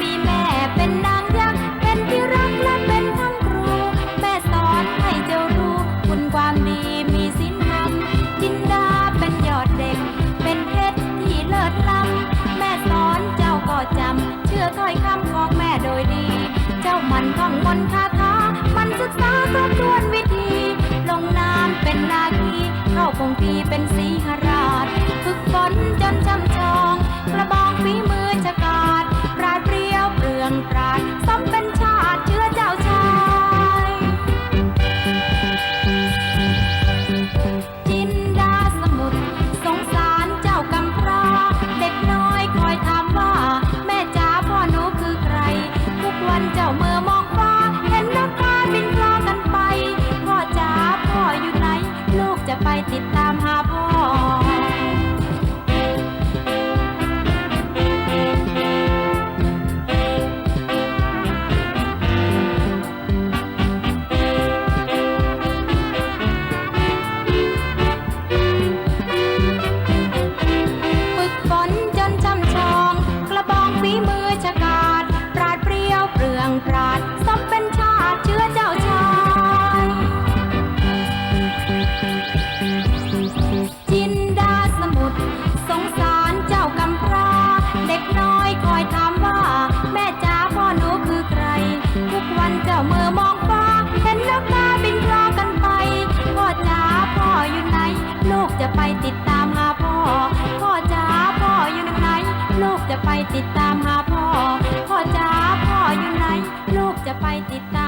มีแม่เป็นนางยักษ์เป็นที่รักและเป็นทั้งครู แม่สอนให้เจ้ารู้คุณความดีมีสินธรรจินดาเป็นยอดเด็ก เป็นเพชรที่เลิศล้ำแม่สอนเจ้าก็จำ เชื่อถ้อยคำของแม่โดยดี เจ้ามันท่องมนคาถามันศึกษาทบทวน จะไปติดตามหาพ่อ พ่อจ๋าพ่ออยู่ไหน ลูกจะไปติดตามหาพ่อ พ่อจ๋าพ่ออยู่ไหน ลูกจะไปติดตาม